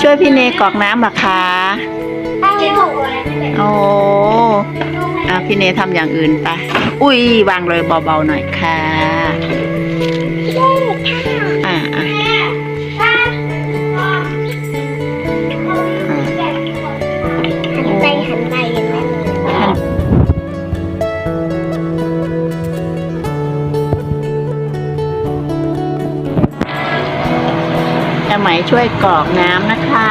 ช่วยพี่เนกรอกน้ำเหรอคะไม่ถูกอะไรไม่เป็นโอ้อะพี่เนทำอย่างอื่นไป อุ้ยวางเลยเบาๆหน่อยค่ะ ช่วยกรอกน้ำนะคะ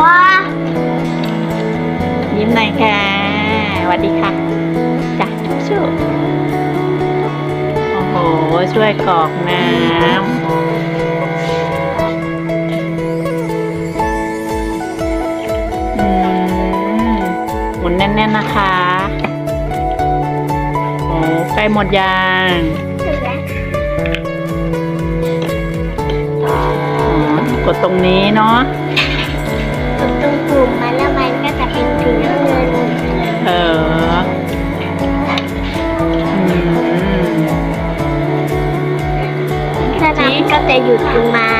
ว้ายิ้มหน่อยค่ะสวัสดีค่ะจ้ะชุบๆโอ้โห ช่วยกรอกน้ำหมุนแน่นๆนะคะ โอ้ใกล้หมดยาง กดตรงนี้เนาะกดตรงปุ่มมันแล้วมันก็จะเป็นสีน้ำเงินเอออืมถ้าน้ำก็จะหยุดลงมา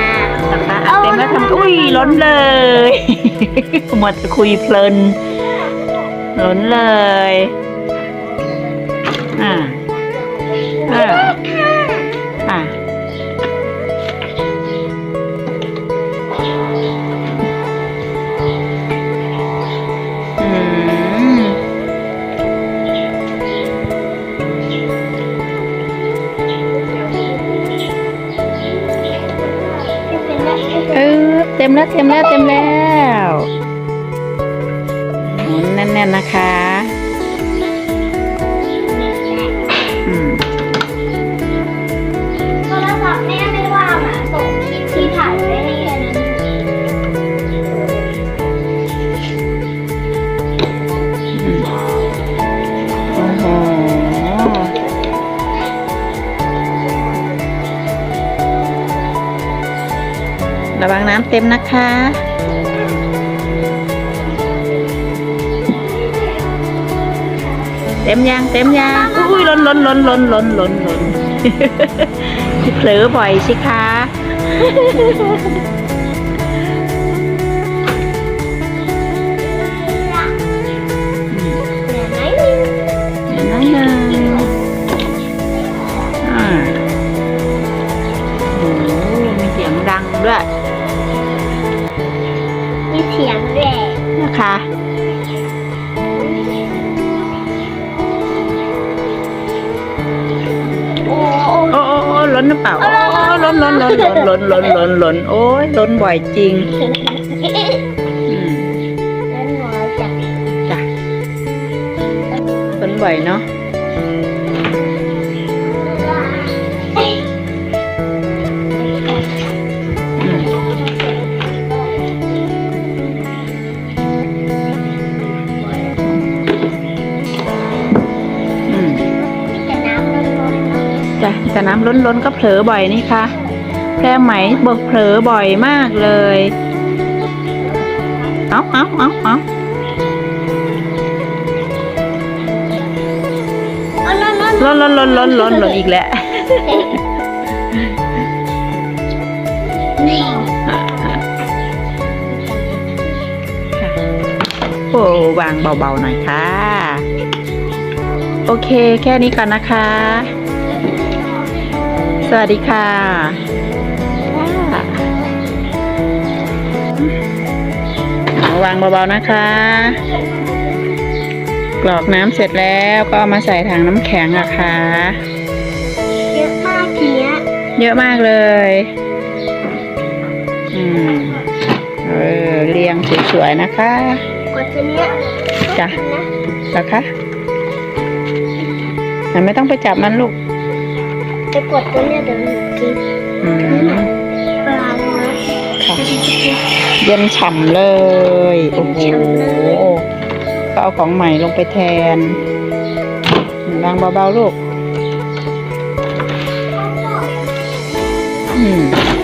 นะคะอัดเต็มแล้วทำอุ้ยล้นเลยหมดคุยเพลินล้นเลย เต็มแล้วเต็มแล้วเต็มแล้วหมุนแน่นๆนะคะ ระวังน้ำเต็มนะคะ เต็มยางเต็มยางอุ้ยล้นล้นล้นล้นล้นล้นล้นเผลอบ่อยสิคะ เสียงแหละนะคะ โอ้โอ้โอ้โอ้ล้นหรือเปล่าโอ้โอ้ล้นล้นล้นล้นล้นล้นล้นล้นโอ้ยล้นบ่อยจริงอืมแล้วหนูจะจ้ะล้นบ่อยเนาะ แต่น้ำล้นล้นๆก็เผลอบ่อยนี่ค่ะแพรไหมบอกเผลอบ่อยมากเลย เอาเอาเอาเอาเอานั่นนั่นล้นล้นล้นล้นล้นล้นอีกแล้วโอ้วางเบาๆหน่อยค่ะ โอเค แค่นี้ก่อนนะคะ สวัสดีค่ะเอาวางเบาๆนะคะ กรอกน้ำเสร็จแล้วก็เอามาใส่ถังน้ำแข็งอะค่ะ เยอะมากทีเนี้ยเยอะมากเลย อืม เออ เรียงสวยๆนะคะกดตัวเนี้ยจ้ะนะเหรอคะแต่ไม่ต้องไปจับมันลูก จะกดตัวเนี้ยเดี๋ยวหนูกินอืมปลาเลยนะค่ะเย็นฉ่ำเลย โอ้โห ก็เอาของใหม่ลงไปแทนวางเบาๆลูก อืม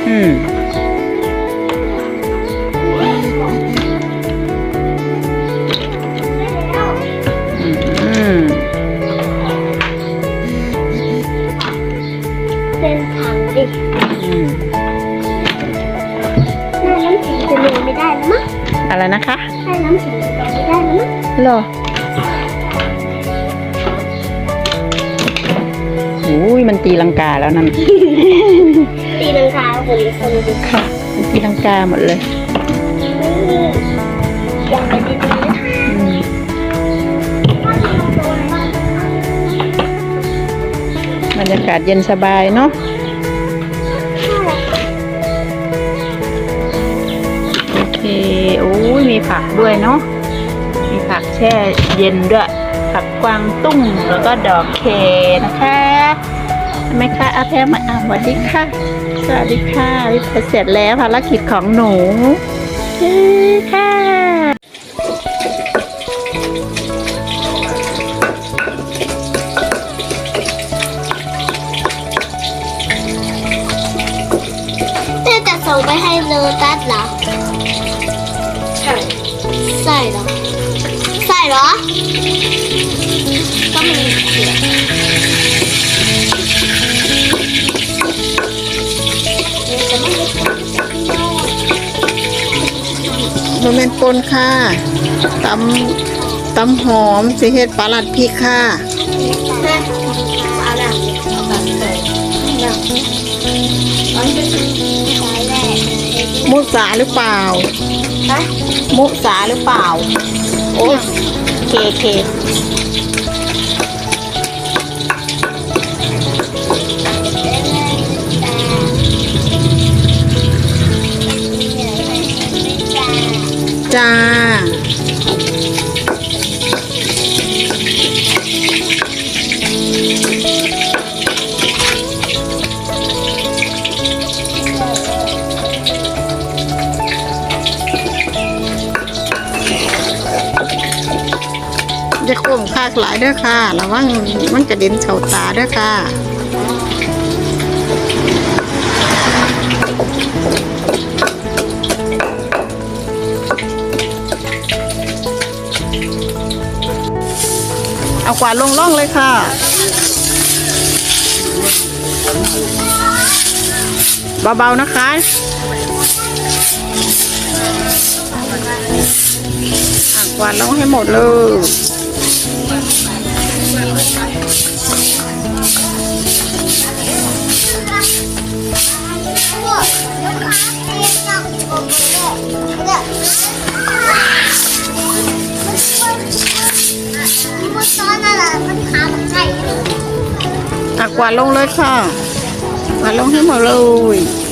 อืม อะไรนะคะใช่น้ำสีเหลืองไม่ได้แล้วมั้งเหรออุ้ยมันตีลังกาแล้วนั่น ตีลังกาคนคนดูค่ะมันตีลังกาหมดเลยอย่างไปดีๆนะอืมบรรยากาศเย็นสบายเนาะโอเคโอ้ย มีผักด้วยเนาะ มีผักแช่เย็นด้วย ผักกวางตุ้งแล้วก็ดอกเคนะคะใช่ไหมคะอาแพรมาอะสวัสดีค่ะ สวัสดีค่ะรีบเสร็จแล้วภารกิจของหนูค่ะแม่จะส่งไปให้โลตัส ส่เหรอก็มีเขียนจะไม่ได้มันเป็นปนค่ะตำตำหอมสิเฮ็ดปลาลัดพริกค่ะแม่เอาละเอาแบบใส่นะเอาให้เป็นใส่แรกมุสาหรือเปล่าฮะมุสาหรือเปล่า โอ้ย เคเคจ้า จะข่มคากหลายเด้อค่ะระวังมันกระเด็นเฉาตาเด้อค่ะเอากวาดลงล่องเลยค่ะเบาๆนะคะอะกวาดลงให้หมดเลย อะกวาดลงเลยค่ะกวาดลงให้หมดเลย